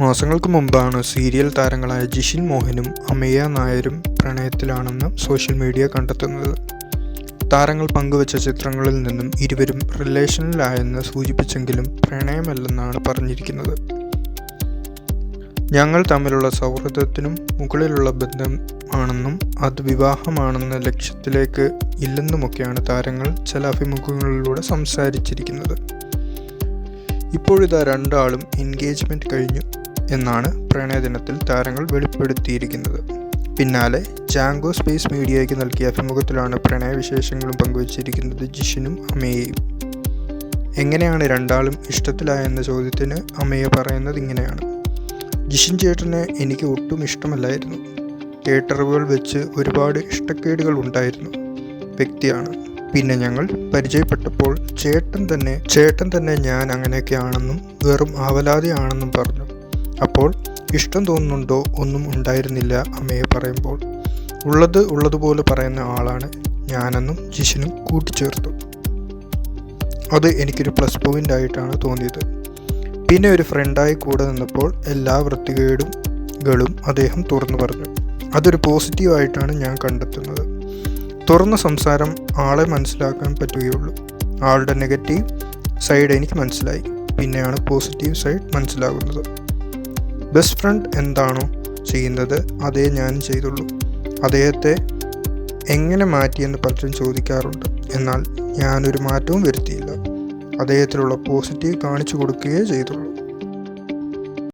മാസങ്ങൾക്ക് മുമ്പാണ് സീരിയൽ താരങ്ങളായ ജിഷിൻ മോഹനും അമേയ നായരും പ്രണയത്തിലാണെന്ന് സോഷ്യൽ മീഡിയ കണ്ടെത്തുന്നത്. താരങ്ങൾ പങ്കുവച്ച ചിത്രങ്ങളിൽ നിന്നും ഇരുവരും റിലേഷനിലായെന്ന് സൂചിപ്പിച്ചെങ്കിലും പ്രണയമല്ലെന്നാണ് പറഞ്ഞിരിക്കുന്നത്. ഞങ്ങൾ തമ്മിലുള്ള സൗഹൃദത്തിനും മുകളിലുള്ള ബന്ധം ആണെന്നും അത് വിവാഹമാണെന്ന ലക്ഷ്യത്തിലേക്ക് ഇല്ലെന്നുമൊക്കെയാണ് താരങ്ങൾ ചില അഭിമുഖങ്ങളിലൂടെ സംസാരിച്ചിരിക്കുന്നത്. ഇപ്പോഴിതാ രണ്ടാളും എൻഗേജ്മെന്റ് കഴിഞ്ഞു. എന്നാണ് പ്രണയദിനത്തിൽ താരങ്ങൾ വെളിപ്പെടുത്തിയിരിക്കുന്നത്. പിന്നാലെ ജാങ്കോ സ്പേസ് മീഡിയയ്ക്ക് നൽകിയ അഭിമുഖത്തിലാണ് പ്രണയവിശേഷങ്ങളും പങ്കുവച്ചിരിക്കുന്നത് ജിഷിനും അമേയയും. എങ്ങനെയാണ് രണ്ടാളും ഇഷ്ടത്തിലായെന്ന ചോദ്യത്തിന് അമ്മയെ പറയുന്നത് ഇങ്ങനെയാണ്. ജിഷിൻ ചേട്ടനെ എനിക്ക് ഒട്ടും ഇഷ്ടമല്ലായിരുന്നു. കേട്ടറിവുകൾ വെച്ച് ഒരുപാട് ഇഷ്ടക്കേടുകൾ ഉണ്ടായിരുന്നു. വ്യക്തിയാണ്. പിന്നെ ഞങ്ങൾ പരിചയപ്പെട്ടപ്പോൾ ചേട്ടൻ തന്നെ ചേട്ടൻ തന്നെ ഞാൻ അങ്ങനെയൊക്കെയാണെന്നും വെറും ആവലാതിയാണെന്നും പറഞ്ഞു. അപ്പോൾ ഇഷ്ടം തോന്നുന്നുണ്ടോ ഒന്നും ഉണ്ടായിരുന്നില്ല അമ്മയെ പറയുമ്പോൾ. ഉള്ളത് ഉള്ളതുപോലെ പറയുന്ന ആളാണ് ഞാനെന്നും ജിഷനും കൂട്ടിച്ചേർത്തു. അത് എനിക്കൊരു പ്ലസ് പോയിന്റ് ആയിട്ടാണ് തോന്നിയത്. പിന്നെ ഒരു ഫ്രണ്ടായി കൂടെ നിന്നപ്പോൾ എല്ലാ വൃത്തികേടും അദ്ദേഹം തുറന്നു പറഞ്ഞു. അതൊരു പോസിറ്റീവായിട്ടാണ് ഞാൻ കണ്ടെത്തുന്നത്. തുറന്ന സംസാരം ആളെ മനസ്സിലാക്കാൻ പറ്റുകയുള്ളൂ. ആളുടെ നെഗറ്റീവ് സൈഡ് എനിക്ക് മനസ്സിലായി. പിന്നെയാണ് പോസിറ്റീവ് സൈഡ് മനസ്സിലാകുന്നത്. ബെസ്റ്റ് ഫ്രണ്ട് എന്താണോ ചെയ്യുന്നത് അതേ ഞാൻ ചെയ്തുള്ളൂ. അദ്ദേഹത്തെ എങ്ങനെ മാറ്റിയെന്ന് പലരും ചോദിക്കാറുണ്ട്. എന്നാൽ ഞാനൊരു മാറ്റവും വരുത്തിയില്ല. അദ്ദേഹത്തിലുള്ള പോസിറ്റീവ് കാണിച്ചു കൊടുക്കുകയേ ചെയ്തുള്ളൂ.